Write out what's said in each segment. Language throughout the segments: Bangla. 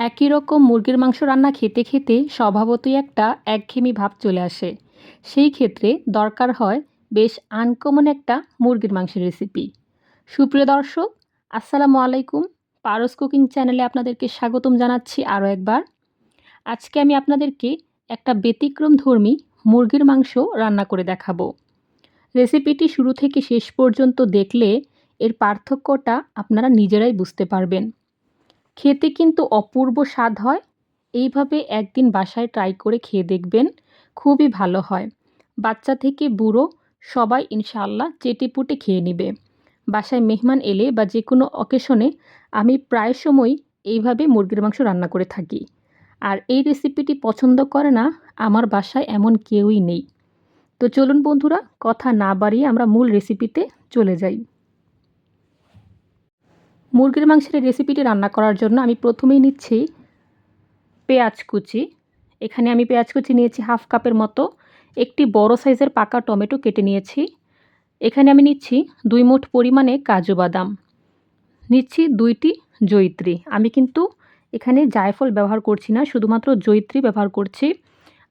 একই রকম মুরগির মাংস রান্না খেতে খেতে স্বভাবতই একটা একঘেয়েমি ভাব চলে আসে। সেই ক্ষেত্রে দরকার হয় বেশ আনকমন একটা মুরগির মাংসের রেসিপি সুপ্রিয় দর্শক, আসসালামু আলাইকুম। পারস কুকিং চ্যানেলে আপনাদেরকে স্বাগতম জানাচ্ছি আরও একবার। আজকে আমি আপনাদেরকে একটা ব্যতিক্রম ধর্মী মুরগির মাংস রান্না করে দেখাবো। রেসিপিটি শুরু থেকে শেষ পর্যন্ত দেখলে এর পার্থক্যটা আপনারা নিজেরাই বুঝতে পারবেন। খেতে কিন্তু অপূর্ব স্বাদ হয়। এইভাবে একদিন বাসায় ট্রাই করে খেয়ে দেখবেন, খুবই ভালো হয়। বাচ্চা থেকে বুড়ো সবাই ইনশাআল্লাহ চেটেপুটে খেয়ে নেবে। বাসায় মেহমান এলে বা যে কোনো অকেশনে আমি প্রায় সময় এইভাবে মুরগির মাংস রান্না করে থাকি। আর এই রেসিপিটি পছন্দ করে না, আমার বাসায় এমন কেউই নেই। তো চলুন বন্ধুরা, কথা না বাড়িয়ে আমরা মূল রেসিপিতে চলে যাই। মুরগির মাংসের রেসিপিটি রান্না করার জন্য আমি প্রথমেই নিচ্ছি পেঁয়াজ কুচি। এখানে আমি পেঁয়াজ কুচি নিয়েছি হাফ কাপের মতো। একটি বড় সাইজের পাকা টমেটো কেটে নিয়েছি। এখানে আমি নিচ্ছি দুই মুঠ পরিমাণে কাজু বাদাম। নিচ্ছি দুইটি জৈত্রী। আমি কিন্তু এখানে জায়ফল ব্যবহার করছি না, শুধুমাত্র জৈত্রী ব্যবহার করছি।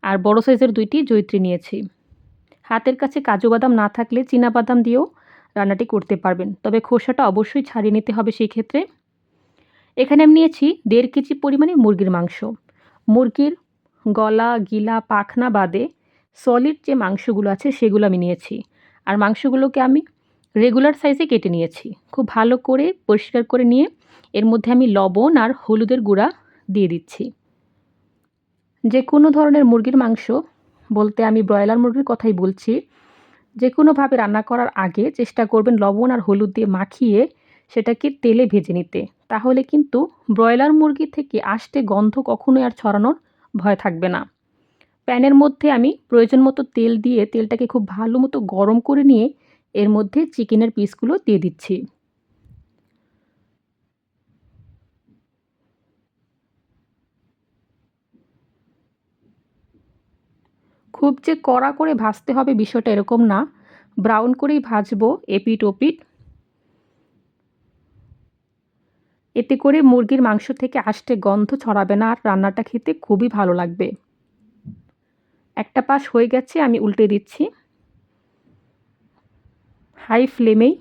আর বড় সাইজের দুইটি জৈত্রী নিয়েছি। হাতের কাছে কাজু বাদাম না থাকলে বাদাম দিয়েও রান্নাটি করতে পারবেন। তবে খোসাটা অবশ্যই ছাড়িয়ে নিতে হবে সেই ক্ষেত্রে। এখানে আমি নিয়েছি দেড় কেজি পরিমাণে মুরগির মাংস। মুরগির গলা, গিলা, পাখনা বাদে সলিড যে মাংসগুলো আছে সেগুলো আমি নিয়েছি। আর মাংসগুলোকে আমি রেগুলার সাইজে কেটে নিয়েছি। খুব ভালো করে পরিষ্কার করে নিয়ে এর মধ্যে আমি লবণ আর হলুদের গুঁড়া দিয়ে দিচ্ছি। যে কোনো ধরনের মুরগির মাংস বলতে আমি ব্রয়লার মুরগির কথাই বলছি। যে কোনোভাবে রান্না করার আগে চেষ্টা করবেন লবণ আর হলুদ দিয়ে মাখিয়ে সেটাকে তেলে ভেজে নিতে। তাহলে কিন্তু ব্রয়লার মুরগি থেকে আসতে গন্ধ কখনোই আর ছড়ানোর ভয় থাকবে না। প্যানের মধ্যে আমি প্রয়োজন মতো তেল দিয়ে তেলটাকে খুব ভালো মতো গরম করে নিয়ে এর মধ্যে চিকেনের পিসগুলো দিয়ে দিচ্ছি। খুব যে কড়া করে ভাজতে হবে বিষয়টা এরকম না। ব্রাউন করেই ভাজবো এপিট ওপিট। এতে করে মুরগির মাংস থেকে আসতে গন্ধ ছড়াবে না, আর রান্নাটা খেতে খুবই ভালো লাগবে। একটা পাশ হয়ে গেছে, আমি উল্টে দিচ্ছি। হাই ফ্লেমেই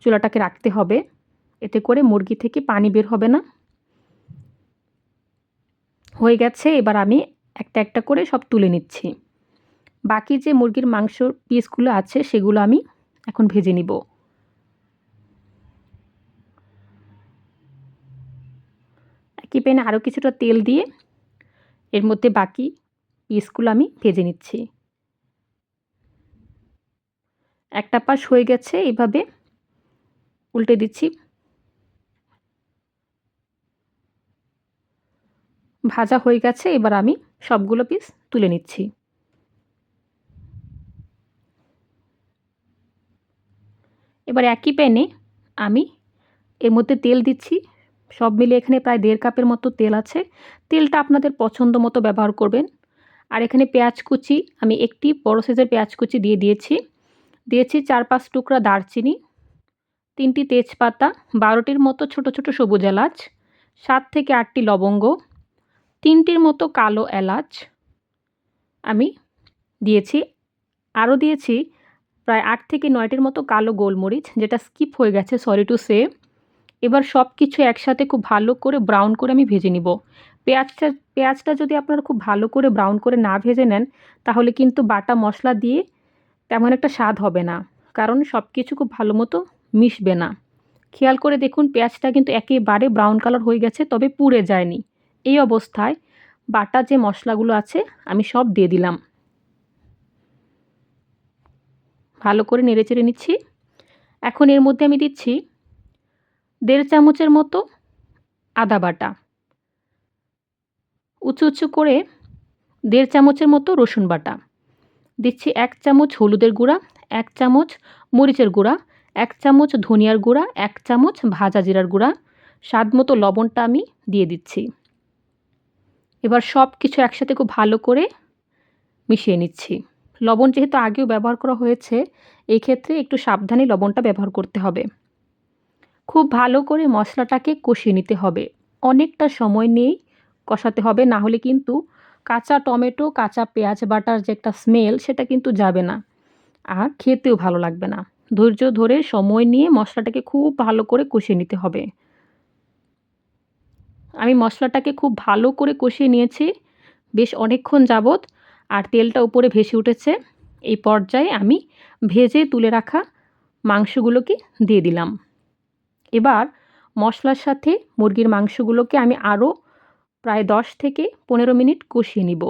চুলাটাকে রাখতে হবে। এতে করে মুরগি থেকে পানি বের হবে না। হয়ে গেছে, এবার আমি একটা একটা করে সব তুলে নিচ্ছি। বাকি যে মুরগির মাংসর পিসগুলো আছে সেগুলো আমি এখন ভেজে নিব। একই প্যানে আরও কিছুটা তেল দিয়ে এর মধ্যে বাকি পিসগুলো আমি ভেজে নিচ্ছি। একটা পাশ হয়ে গেছে, এভাবে উল্টে দিচ্ছি। ভাজা হয়ে গেছে, এবার আমি সবগুলো পিস তুলে নিচ্ছি। এবার একই প্যানে আমি এর মধ্যে তেল দিচ্ছি। সব মিলে এখানে প্রায় দেড় কাপের মতো তেল আছে। তেলটা আপনাদের পছন্দ মতো ব্যবহার করবেন। আর এখানে পেঁয়াজ কুচি, আমি একটি বড়ো সাইজের পেঁয়াজ কুচি দিয়ে দিয়েছি। দিয়েছি চার পাঁচ টুকরা দারচিনি, তিনটি তেজপাতা, বারোটির মতো ছোট ছোট সবুজ এলাচ, সাত থেকে আটটি লবঙ্গ, তিনটির মতো কালো এলাচ আমি দিয়েছি। আরও দিয়েছি প্রায় আট থেকে নয়টির মতো কালো গোলমরিচ, যেটা স্কিপ হয়ে গেছে সরি টু সে এবার সব কিছু একসাথে খুব ভালো করে ব্রাউন করে আমি ভেজে নিব। পেঁয়াজটা পেঁয়াজটা যদি আপনারা খুব ভালো করে ব্রাউন করে না ভেজে নেন, তাহলে কিন্তু বাটা মশলা দিয়ে তেমন একটা স্বাদ হবে না, কারণ সব কিছু খুব ভালো মতো মিশবে না। খেয়াল করে দেখুন, পেঁয়াজটা কিন্তু একেবারে ব্রাউন কালার হয়ে গেছে, তবে পুড়ে যায়নি। এই অবস্থায় বাটা যে মশলাগুলো আছে, আমি সব দিয়ে দিলাম। ভালো করে নেড়েচেড়ে নিচ্ছি। এখন এর মধ্যে আমি দিচ্ছি দেড় চামচের মতো আদা বাটা। উঁচু উঁচু করে দেড় চামচের মতো রসুন বাটা। দিচ্ছি এক চামচ হলুদের গুঁড়া, এক চামচ মরিচের গুঁড়া, এক চামচ ধনিয়ার গুঁড়া, এক চামচ ভাজা জিরার গুঁড়া। স্বাদ মতো লবণটা আমি দিয়ে দিচ্ছি। এবার সব কিছু একসাথে খুব ভালো করে মিশিয়ে নিচ্ছি। লবণ যেহেতু আগেও ব্যবহার করা হয়েছে এই ক্ষেত্রে একটু সাবধানে লবণটা ব্যবহার করতে হবে। খুব ভালো করে মশলাটাকে কষিয়ে নিতে হবে। অনেকটা সময় নিয়েই কষাতে হবে, না হলে কিন্তু কাঁচা টমেটো, কাঁচা পেঁয়াজ বাটার যে একটা স্মেল সেটা কিন্তু যাবে না আর খেতেও ভালো লাগবে না। ধৈর্য ধরে সময় নিয়ে মশলাটাকে খুব ভালো করে কষিয়ে নিতে হবে। আমি মশলাটাকে খুব ভালো করে কষিয়ে নিয়েছি। বেশ অনেকক্ষণ যাবৎ আর তেলটা উপরে ভেসে উঠেছে। এই পর্যায়ে আমি ভেজে তুলে রাখা মাংসগুলোকে দিয়ে দিলাম। এবার মশলার সাথে মুরগির মাংসগুলোকে আমি আরও প্রায় দশ থেকে পনেরো মিনিট কষিয়ে নিব।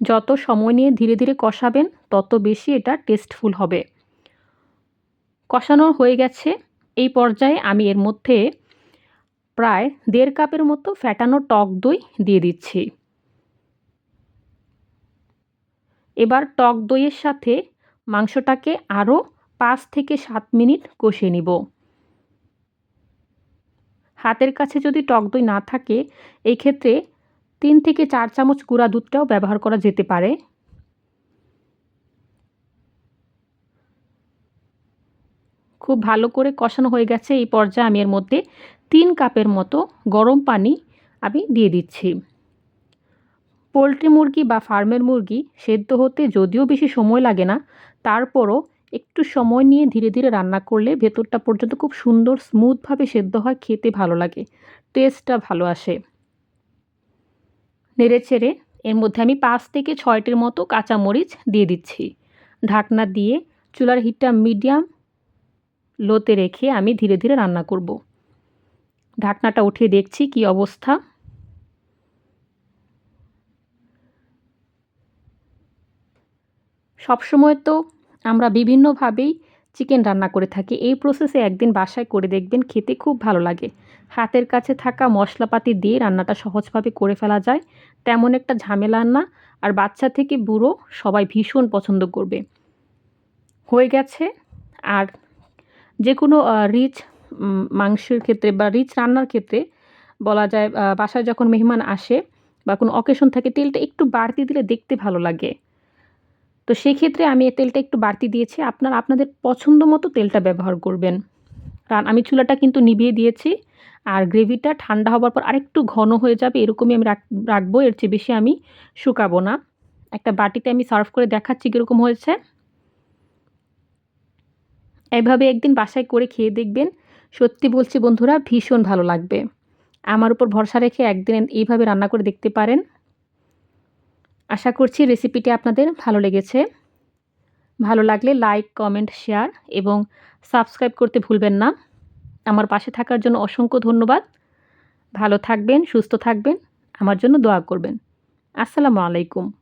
যত সময় নিয়ে ধীরে ধীরে কষাবেন, তত বেশি এটা টেস্টফুল হবে। কষানো হয়ে গেছে। এই পর্যায়ে আমি এর মধ্যে প্রায় দেড় কাপের মতো ফ্যাটানো টক দই দিয়ে দিচ্ছি। এবার টক দইয়ের সাথে মাংসটাকে আরও পাঁচ থেকে সাত মিনিট কষিয়ে নিব। হাতের কাছে যদি টক দই না থাকে এই ক্ষেত্রে তিন থেকে চার চামচ গুঁড়া দুধটাও ব্যবহার করা যেতে পারে। খুব ভালো করে কষানো হয়ে গেছে এই পর্যায়ে আমি এর মধ্যে তিন কাপের মতো গরম পানি আমি দিয়ে দিচ্ছি। পোলট্রি মুরগি বা ফার্মের মুরগি সেদ্ধ হতে যদিও বেশি সময় লাগে না, তারপরও একটু সময় নিয়ে ধীরে ধীরে রান্না করলে ভেতরটা পর্যন্ত খুব সুন্দর স্মুথভাবে সেদ্ধ হয়, খেতে ভালো লাগে, টেস্টটা ভালো আসে। নেড়ে চেড়ে এর মধ্যে আমি পাঁচ থেকে ছয়টির মতো কাঁচামরিচ দিয়ে দিচ্ছি। ঢাকনা দিয়ে চুলার হিটটা মিডিয়াম লোতে রেখে আমি ধীরে ধীরে রান্না করব। ঢাকনাটা উঠিয়ে দেখছি কি অবস্থা। সবসময় তো আমরা বিভিন্নভাবেই চিকেন রান্না করে থাকি। এই প্রসেসে একদিন বাসায় করে দেখবেন খেতে খুব ভালো লাগে। হাতের কাছে থাকা মশলাপাতি দিয়ে রান্নাটা সহজভাবে করে ফেলা যায়। তেমন একটা ঝামেলা না। আর বাচ্চা থেকে বুড়ো সবাই ভীষণ পছন্দ করবে। হয়ে গেছে। আর যে কোনো রিচ মাংসের ক্ষেত্রে বা রিচ রান্নার ক্ষেত্রে বলা যায় বাসায় যখন মেহমান আসে বা কোনো অকেশন থাকে, তেলটা একটু বাড়তি দিলে দেখতে ভালো লাগে। তো সেক্ষেত্রে আমি তেলটা একটু বাড়তি দিয়েছি। আপনারা আপনাদের পছন্দ মতো তেলটা ব্যবহার করবেন। কারণ আমি চুলাটা কিন্তু নিভিয়ে দিয়েছি আর গ্রেভিটা ঠান্ডা হবার পর আরেকটু ঘন হয়ে যাবে, এরকমই আমি রাখব। এর চেয়ে বেশি আমি শুকাবো না। একটা বাটিতে আমি সার্ভ করে দেখাচ্ছি কীরকম হয়েছে। এভাবে একদিন বাসায় করে খেয়ে দেখবেন। সত্যি বলছি বন্ধুরা, ভীষণ ভালো লাগবে। আমার উপর ভরসা রেখে একদিন এইভাবে রান্না করে দেখতে পারেন। আশা করছি রেসিপিটি আপনাদের ভালো লেগেছে। ভালো লাগলে লাইক, কমেন্ট, শেয়ার এবং সাবস্ক্রাইব করতে ভুলবেন না। আমার পাশে থাকার জন্য অসংখ্য ধন্যবাদ। ভালো থাকবেন, সুস্থ থাকবেন। আমার জন্য দোয়া করবেন। আসসালামু আলাইকুম।